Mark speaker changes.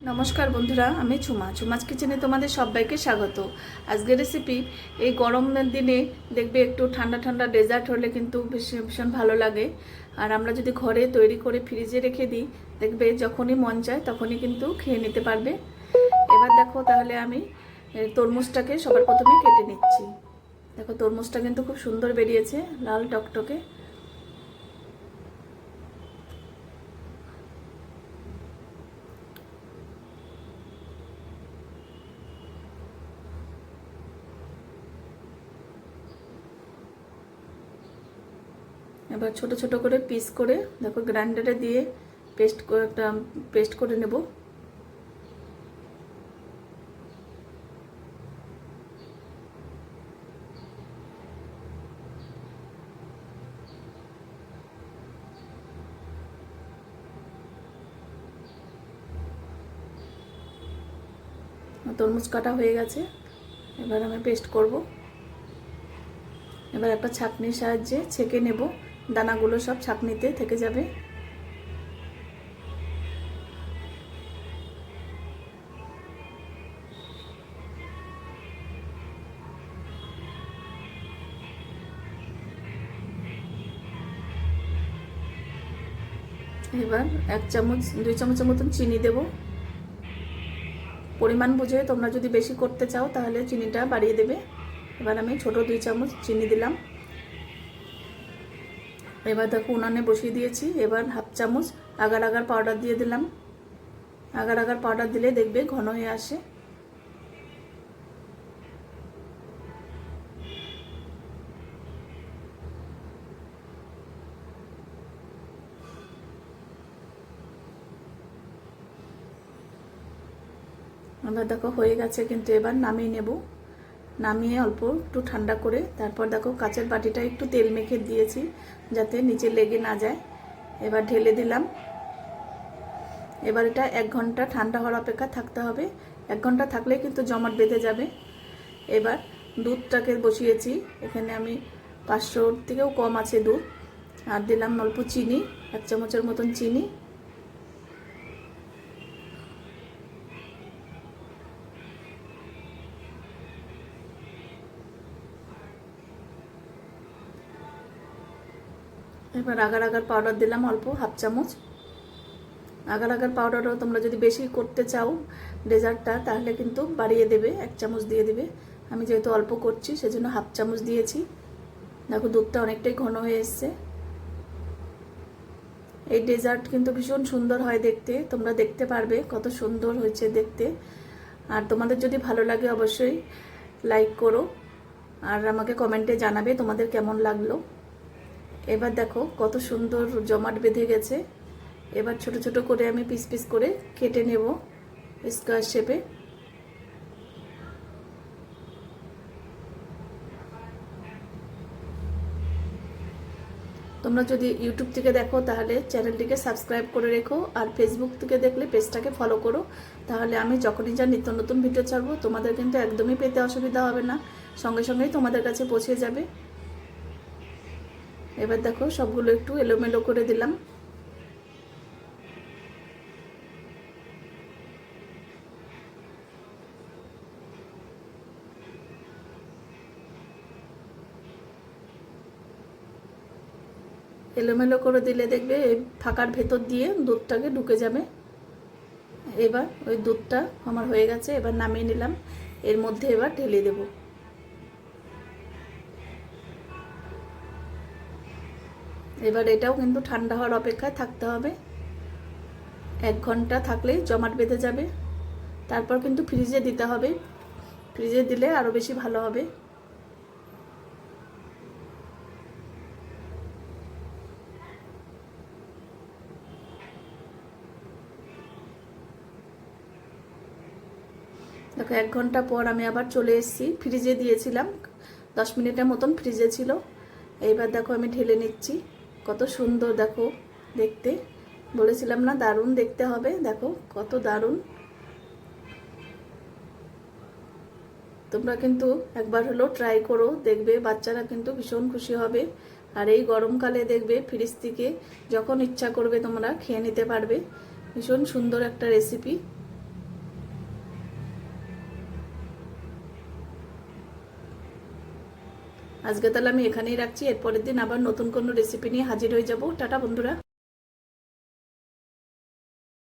Speaker 1: নমস্কার বন্ধুরা, আমি ছুমা ছুমাজ কিচেনে তোমাদের সবাইকে স্বাগত। আজকের রেসিপি এই গরমের দিনে দেখবে একটু ঠান্ডা ঠান্ডা ডেজার্ট হলে কিন্তু ভীষণ ভীষণ ভালো লাগে। আর আমরা যদি ঘরে তৈরি করে ফ্রিজে রেখে দিই, দেখবে যখনই মন চায় তখনই কিন্তু খেয়ে নিতে পারবে। এবার দেখো তাহলে আমি তরমুজটাকে সবার প্রথমে কেটে নিচ্ছি। দেখো তরমুজটা কিন্তু খুব সুন্দর বেরিয়েছে, লাল টকটকে। এবার ছোট ছোট করে পিস করে দেখো গ্রাইন্ডারে দিয়ে পেস্ট করে একটা পেস্ট করে নেব। তরমুজ কাটা হয়ে গেছে, এবার আমি পেস্ট করব। এবার একটা ছাঁকনির সাহায্যে ছেঁকে নেব। দানাগুলো সব ছাঁকনিতে থেকে যাবে। এবার এক চামচ, দুই চামচের মতন চিনি দেব। পরিমাণ বুঝে তোমরা যদি বেশি করতে চাও তাহলে চিনিটা বাড়িয়ে দেবে। এবার আমি ছোট দুই চামচ চিনি দিলাম। এবার দেখো উনানে বসিয়ে দিয়েছি, এবার হাফ চামচ আগার আগার পাউডার দিয়ে দিলাম। আগার আগার পাউডার দিলে দেখবে ঘন হয়ে আসে। এবার দেখো হয়ে গেছে, কিন্তু এবার নামিয়ে নেব। নামিয়ে অল্প একটু ঠান্ডা করে, তারপর দেখো কাচের বাটিটা একটু তেল মেখে দিয়েছি যাতে নিচে লেগে না যায়। এবার ঢেলে দিলাম। এবার এটা এক ঘণ্টা ঠান্ডা হওয়ার অপেক্ষা থাকতে হবে। এক ঘণ্টা থাকলে কিন্তু জমাট বেঁধে যাবে। এবার দুধটাকে বসিয়েছি। এখানে আমি পাঁচশোর থেকেও কম আছে দুধ। আর দিলাম অল্প চিনি, এক চামচের মতন চিনি। এবার আগার আগার পাউডার দিলাম অল্প হাফ চামচ। আগার আগার পাউডারও তোমরা যদি বেশি করতে চাও ডেজার্টটা, তাহলে কিন্তু বাড়িয়ে দেবে, এক চামচ দিয়ে দেবে। আমি যেহেতু অল্প করছি, সেজন্য হাফ চামচ দিয়েছি। দেখো, দুধটা অনেকটাই ঘন হয়ে এসছে। এই ডেজার্ট কিন্তু ভীষণ সুন্দর হয় দেখতে। তোমরা দেখতে পারবে কত সুন্দর হয়েছে দেখতে। আর তোমাদের যদি ভালো লাগে অবশ্যই লাইক করো। আর আমাকে কমেন্টে জানাবে তোমাদের কেমন লাগল। এবার দেখো কত সুন্দর জমাট বেঁধে গেছে। এবার ছোট ছোট করে আমি পিস পিস করে কেটে নেব স্কোয়ার শেপে। তোমরা যদি ইউটিউব থেকে দেখো, তাহলে চ্যানেলটিকে সাবস্ক্রাইব করে রেখো আর ফেসবুক থেকে দেখলে পেজটাকে ফলো করো। তাহলে আমি যখনই যা নিত্য নতুন ভিডিও ছাড়বো, তোমাদের কিন্তু একদমই পেতে অসুবিধা হবে না। সঙ্গে সঙ্গেই তোমাদের কাছে পৌঁছে যাবে। এবার দেখো সবগুলো একটু এলোমেলো করে দিলাম। এলোমেলো করে দিলে দেখবে ফাঁকার ভেতর দিয়ে দুধটাকে ঢুকে যাবে। এবার ওই দুধটা আমার হয়ে গেছে, এবার নামিয়ে নিলাম। এর মধ্যে এবার ঢেলে দেবো। এবার এটাও কিন্তু ঠান্ডা হওয়ার অপেক্ষায় থাকতে হবে। এক ঘণ্টা থাকলেই জমাট বেঁধে যাবে। তারপর কিন্তু ফ্রিজে দিতে হবে। ফ্রিজে দিলে আরও বেশি ভালো হবে। দেখো, এক ঘণ্টা পর আমি আবার চলে এসেছি। ফ্রিজে দিয়েছিলাম। দশ মিনিটের মতন ফ্রিজে ছিল। এইবার দেখো আমি ঢেলে নিচ্ছি। কত সুন্দর, দেখো, দেখতে। বলেছিলাম না, দারুণ দেখতে হবে। দেখো, কত দারুণ। তোমরা কিন্তু একবার হলো ট্রাই করো, দেখবে বাচ্চারা কিন্তু ভীষণ খুশি হবে। আর এই গরমকালে দেখবে ফ্রিজ থেকে যখন ইচ্ছা করবে তোমরা খেয়ে নিতে পারবে। ভীষণ সুন্দর একটা রেসিপি আজকে তাহলে আমি এখানেই রাখছি। এরপরের দিন আবার নতুন কোনো রেসিপি নিয়ে হাজির হয়ে যাব। টাটা বন্ধুরা।